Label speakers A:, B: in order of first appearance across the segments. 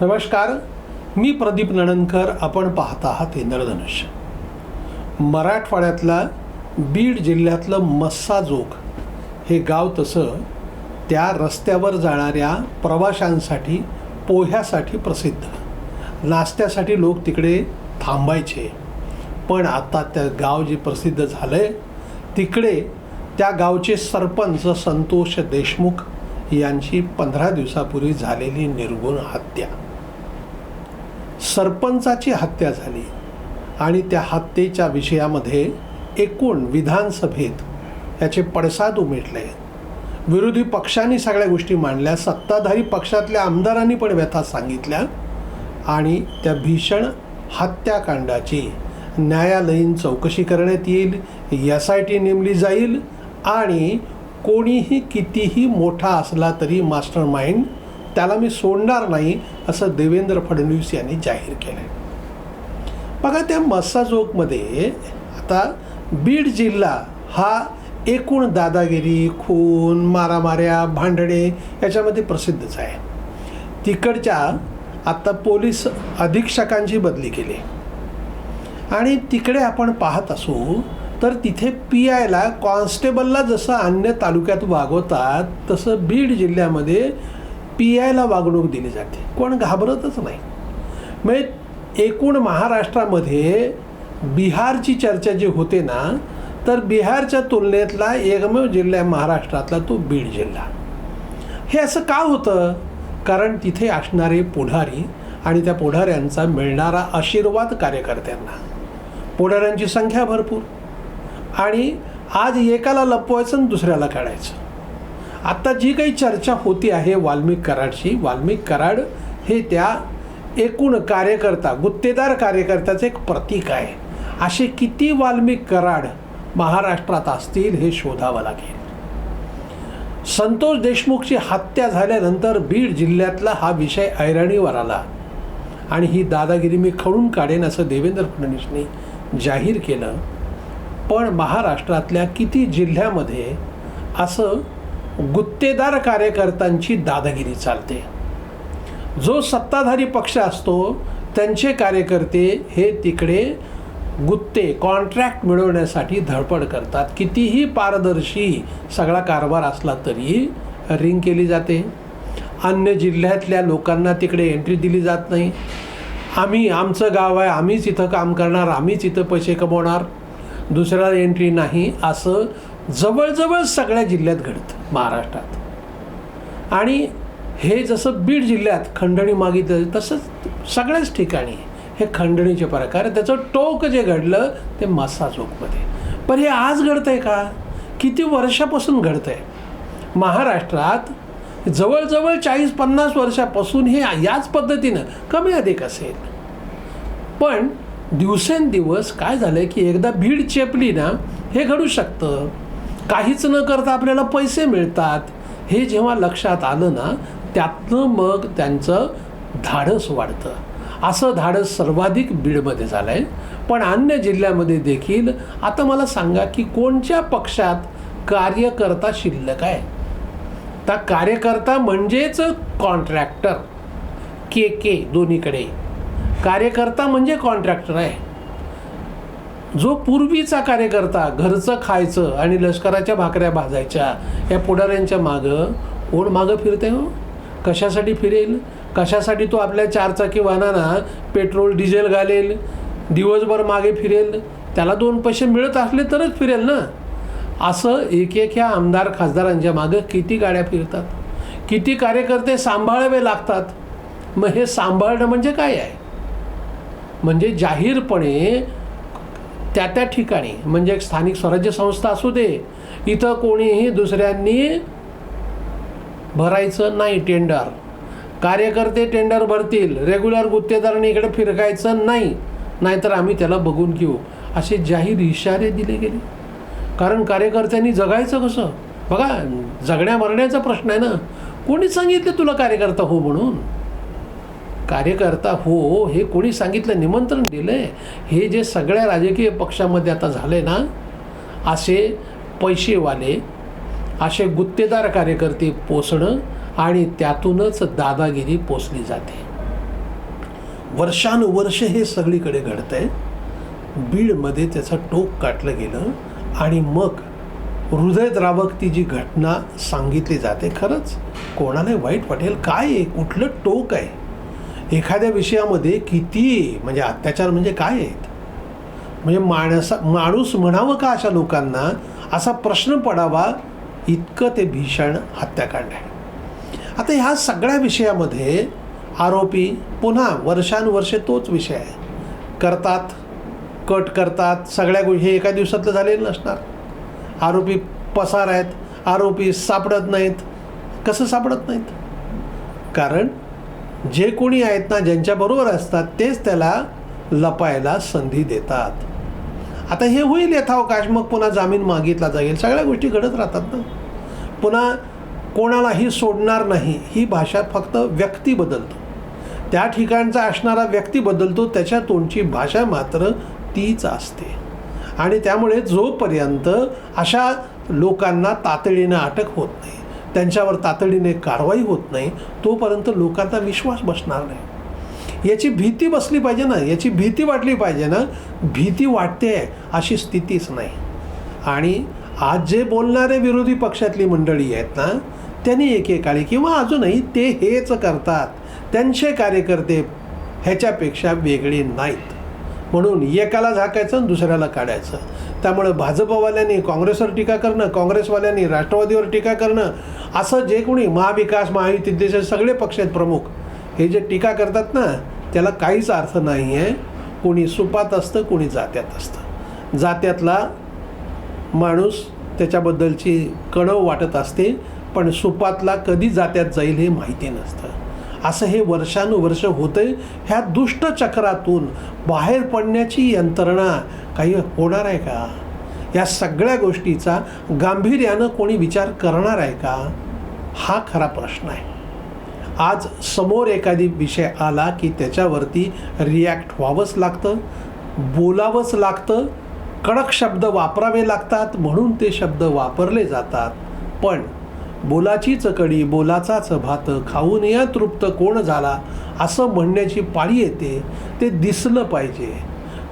A: नमस्कार मी प्रदीप नणनकर आपण पाहत आहात इंद्रधनुष्य मराठवाड्यातला बीड जिल्ह्यातलं मस्साजोग हे गाव तसं त्या रस्त्यावर जाणाऱ्या प्रवाशांसाठी पोह्यासाठी प्रसिद्ध. नाश्त्यासाठी लोक तिकडे थांबायचे. पण आता त्या गाव जे प्रसिद्ध झालं आहे तिकडे त्या गावचे सरपंच संतोष देशमुख यांची पंधरा दिवसापूर्वी झालेली निर्गुण हत्या. सरपंचाची हत्या झाली आणि त्या हत्येच्या विषयामध्ये एकूण विधानसभेत याचे पडसाद उमेटले. विरोधी पक्षांनी सगळ्या गोष्टी मांडल्या सत्ताधारी पक्षातल्या आमदारांनी पण व्यथा सांगितल्या आणि त्या भीषण हत्याकांडाची न्यायालयीन चौकशी करण्यात येईल एस आय टी नेमली जाईल आणि कोणीही कितीही मोठा असला तरी मास्टर माइंड त्याला मी सोडणार नाही असं देवेंद्र फडणवीस यांनी जाहीर केलं आहे बघा त्या मस्साजोगमध्ये आता बीड जिल्हा हा एकूण दादागिरी खून मारामाऱ्या भांडणे याच्यामध्ये प्रसिद्धच आहे. तिकडच्या आता पोलीस अधीक्षकांची बदली केली. आणि तिकडे आपण पाहत असू तर तिथे पी आयला कॉन्स्टेबलला जसं अन्य तालुक्यात वागवतात तसं बीड जिल्ह्यामध्ये पी आयला वागणूक दिली जाते. कोण घाबरतच नाही. म्हणजे एकूण महाराष्ट्रामध्ये बिहारची चर्चा जी होते ना तर बिहारच्या तुलनेतला एकमेव जिल्हा आहे महाराष्ट्रातला तो बीड जिल्हा. हे असं का होतं? कारण तिथे असणारे पुढारी आणि त्या पुढाऱ्यांचा मिळणारा आशीर्वाद कार्यकर्त्यांना. पुढाऱ्यांची संख्या भरपूर. आणि आज एकाला लपवायचं आणि दुसऱ्याला काढायचं आत्ता जी काही चर्चा होती आहे वाल्मिक कराडची वाल्मिक कराड हे त्या एकूण कार्यकर्ता गुत्तेदार कार्यकर्त्याचं एक प्रतीक आहे. असे किती वाल्मिक कराड महाराष्ट्रात असतील हे शोधावं लागेल. संतोष देशमुखची हत्या झाल्यानंतर बीड जिल्ह्यातला हा विषय ऐरणीवर आला. आणि ही दादागिरी मी खडून काढेन असं देवेंद्र फडणवीसने जाहीर केलं. पण महाराष्ट्रातल्या किती जिल्ह्यामध्ये असं गुत्तेदार कार्यकर्त्यांची दादागिरी चालते. जो सत्ताधारी पक्ष असतो त्यांचे कार्यकर्ते हे तिकडे गुत्ते कॉन्ट्रॅक्ट मिळवण्यासाठी धडपड करतात. कितीही पारदर्शी सगळा कारभार असला तरी रिंग केली जाते. अन्य जिल्ह्यातल्या लोकांना तिकडे एंट्री दिली जात नाही. आम्ही आमचं गाव आहे आम्हीच इथं काम करणार आम्हीच इथं पैसे कमवणार. दुसऱ्याला एंट्री नाही असं जवळजवळ सगळ्या जिल्ह्यात घडतं महाराष्ट्रात. आणि हे जसं बीड जिल्ह्यात खंडणी मागितलं तसंच सगळ्याच ठिकाणी हे खंडणीचे प्रकार आहे. त्याचं टोक जे घडलं ते मासा चौकमध्ये पण हे आज घडतं आहे का? किती वर्षापासून घडतं आहे महाराष्ट्रात जवळजवळ चाळीस पन्नास वर्षापासून हे याच पद्धतीनं कमी अधिक असेल. पण दिवसेंदिवस काय झालं की एकदा भीड चेपली ना हे घडू शकतं. काहीच न करता आपल्याला पैसे मिळतात. हे जेव्हा लक्षात आलं ना त्यातनं मग त्यांचं धाडस वाढतं. असं धाडस सर्वाधिक बीडमध्ये झालं आहे पण अन्य जिल्ह्यामध्ये देखील आता मला सांगा की कोणत्या पक्षात कार्यकर्ता शिल्लक आहे? तर कार्यकर्ता म्हणजेच कॉन्ट्रॅक्टर के के दोन्हीकडे. कार्यकर्ता म्हणजे कॉन्ट्रॅक्टर आहे. जो पूर्वीचा कार्यकर्ता घरचं खायचं आणि लष्कराच्या भाकऱ्या भाजायच्या या पुढाऱ्यांच्या मागं कोण मागं फिरते हो? कशासाठी फिरेल? कशासाठी तो आपल्या चारचाकी वाहनांना पेट्रोल डिझेल घालेल? दिवसभर मागे फिरेल? त्याला दोन पैसे मिळत असले तरच फिरेल ना? असं एक एक ह्या आमदार खासदारांच्या मागं किती गाड्या फिरतात? किती कार्यकर्ते सांभाळावे लागतात? मग हे सांभाळणं म्हणजे काय आहे? म्हणजे जाहीरपणे त्या त्या ठिकाणी म्हणजे एक स्थानिक स्वराज्य संस्था असू दे इथं कोणीही दुसऱ्यांनी भरायचं नाही टेंडर. कार्यकर्ते टेंडर भरतील रेग्युलर गुत्तेदारांनी इकडे फिरकायचं नाही नाहीतर आम्ही त्याला बघून घेऊ. असे जाहीर इशारे दिले गेले. कारण कार्यकर्त्यांनी जगायचं कसं? बघा जगण्या मरण्याचा प्रश्न आहे ना. कोणी सांगितलं तुला कार्यकर्ता हो म्हणून? कार्यकर्ता हो हे कोणी सांगितलं? निमंत्रण दिलं आहे हे जे सगळ्या राजकीय पक्षामध्ये आता झाले ना असे पैसेवाले असे गुत्तेदार कार्यकर्ते पोचणं आणि त्यातूनच दादागिरी पोचली जाते. वर्षानुवर्ष हे सगळीकडे घडतं आहे बीडमध्ये त्याचं टोक काटलं गेलं आणि मग हृदयद्रावक ती जी घटना सांगितली जाते खरंच कोणाला वाईट वाटेल. काय आहे? कुठलं टोक आहे? एखाद्या विषयामध्ये किती म्हणजे अत्याचार म्हणजे काय आहेत? म्हणजे माणसा माणूस म्हणावं का अशा लोकांना? असा प्रश्न पडावा इतकं ते भीषण हत्याकांड आहे. आता ह्या सगळ्या विषयामध्ये आरोपी पुन्हा वर्षानुवर्षे तोच विषय आहे. करतात कट करतात सगळ्या गोष्टी हे एका दिवसातलं झालेलं नसणार. आरोपी पसार आहेत आरोपी सापडत नाहीत. कसं सापडत नाहीत? कारण जे कोणी आहेत ना ज्यांच्याबरोबर असतात तेच त्याला लपायला संधी देतात. आता हे होईल यथावकाश मग पुन्हा जामीन मागितला जाईल. सगळ्या गोष्टी घडत राहतात ना. पुन्हा कोणालाही सोडणार नाही ही भाषा फक्त व्यक्ती बदलतो. त्या ठिकाणचा असणारा व्यक्ती बदलतो त्याच्या तोंडची भाषा मात्र तीच असते. आणि त्यामुळे जोपर्यंत अशा लोकांना तातडीनं अटक होत नाही त्यांच्यावर तातडीने कारवाई होत नाही तोपर्यंत लोकांचा विश्वास बसणार नाही. याची भीती बसली पाहिजे ना याची भीती वाटली पाहिजे ना भीती वाटते अशी स्थितीच नाही. आणि आज जे बोलणारे विरोधी पक्षातली मंडळी आहेत ना त्यांनी एकेकाळी किंवा अजूनही ते हेच करतात. त्यांचे कार्यकर्ते ह्याच्यापेक्षा वेगळे नाहीत. म्हणून एकाला झाकायचं आणि दुसऱ्याला काढायचं. त्यामुळे भाजपवाल्यांनी काँग्रेसवर टीका करणं काँग्रेसवाल्यांनी राष्ट्रवादीवर टीका करणं असं जे कोणी महाविकास महायुतीचे सगळे पक्ष आहेत प्रमुख हे जे टीका करतात ना त्याला काहीच अर्थ नाही आहे कोणी सुपात असतं कोणी जात्यात असतं. जात्यातला माणूस त्याच्याबद्दलची कणव वाटत असते पण सुपातला कधी जात्यात जाईल हे माहिती नसतं. असं हे वर्षानुवर्ष होतंय. ह्या दुष्ट चक्रातून बाहेर पडण्याची यंत्रणा काही होणार आहे का? या सगळ्या गोष्टीचा गांभीर्यानं कोणी विचार करणार आहे का? हा खरा प्रश्न आहे. आज समोर एखादी विषय आला की त्याच्यावरती रिॲक्ट व्हावंच लागतं बोलावंच लागतं कडक शब्द वापरावे लागतात म्हणून ते शब्द वापरले जातात. पण बोलाची चकडी बोलाचाच भात खाऊन या तृप्त कोण झाला? असं म्हणण्याची पाळी येते ते दिसलं पाहिजे.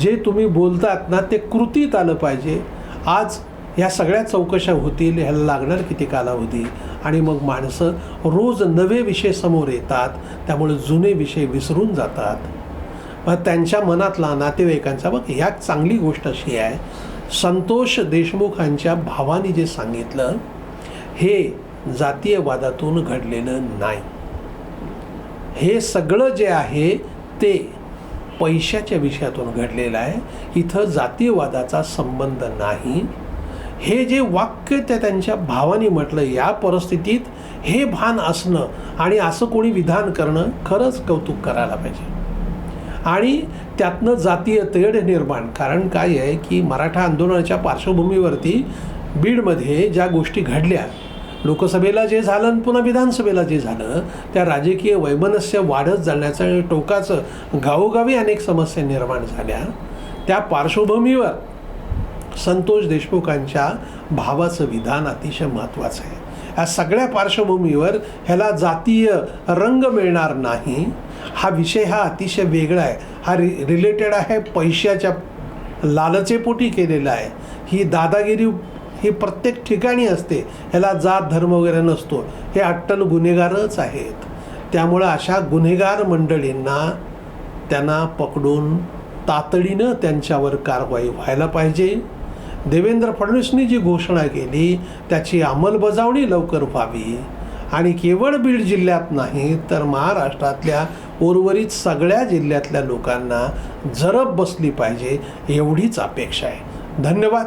A: जे तुम्ही बोलतात ना ते कृतीत आलं पाहिजे. आज ह्या सगळ्या चौकशा होतील ह्याला लागणार किती कालावधी? आणि मग माणसं रोज नवे विषय समोर येतात त्यामुळे जुने विषय विसरून जातात. मग त्यांच्या मनातला नातेवाईकांचा मग ह्या चांगली गोष्ट अशी आहे. संतोष देशमुखांच्या भावाने जे सांगितलं हे जातीयवादातून घडलेलं नाही. हे सगळं जे आहे ते पैशाच्या विषयातून घडलेलं आहे. इथं जातीयवादाचा संबंध नाही. हे जे वाक्य त्या त्यांच्या भावाने म्हटलं या परिस्थितीत हे भान असणं आणि असं कोणी विधान करणं खरंच कौतुक करायला पाहिजे. आणि त्यातनं जातीय तेढ निर्माण. कारण काय आहे की मराठा आंदोलनाच्या पार्श्वभूमीवरती बीडमध्ये ज्या गोष्टी घडल्या लोकसभेला जे झालं आणि पुन्हा विधानसभेला जे झालं त्या राजकीय वैमनस्य वाढत जाण्याचं आणि टोकाचं गावोगावी अनेक समस्या निर्माण झाल्या. त्या पार्श्वभूमीवर संतोष देशमुखांच्या भावाचं विधान अतिशय महत्त्वाचं आहे. या सगळ्या पार्श्वभूमीवर ह्याला जातीय रंग मिळणार नाही. हा विषय हा अतिशय वेगळा आहे. हा रि रिलेटेड आहे पैशाच्या लालचेपोटी केलेला आहे. ही दादागिरी ही प्रत्येक ठिकाणी असते. ह्याला जात धर्म वगैरे नसतो. हे अट्टल गुन्हेगारच आहेत. त्यामुळं अशा गुन्हेगार मंडळींना त्यांना पकडून तातडीनं त्यांच्यावर कारवाई व्हायला पाहिजे. देवेंद्र फडणवीसनी जी घोषणा केली त्याची अंमलबजावणी लवकर व्हावी. आणि केवळ बीड जिल्ह्यात नाही तर महाराष्ट्रातल्या उर्वरित सगळ्या जिल्ह्यातल्या लोकांना जरब बसली पाहिजे एवढीच अपेक्षा आहे. धन्यवाद.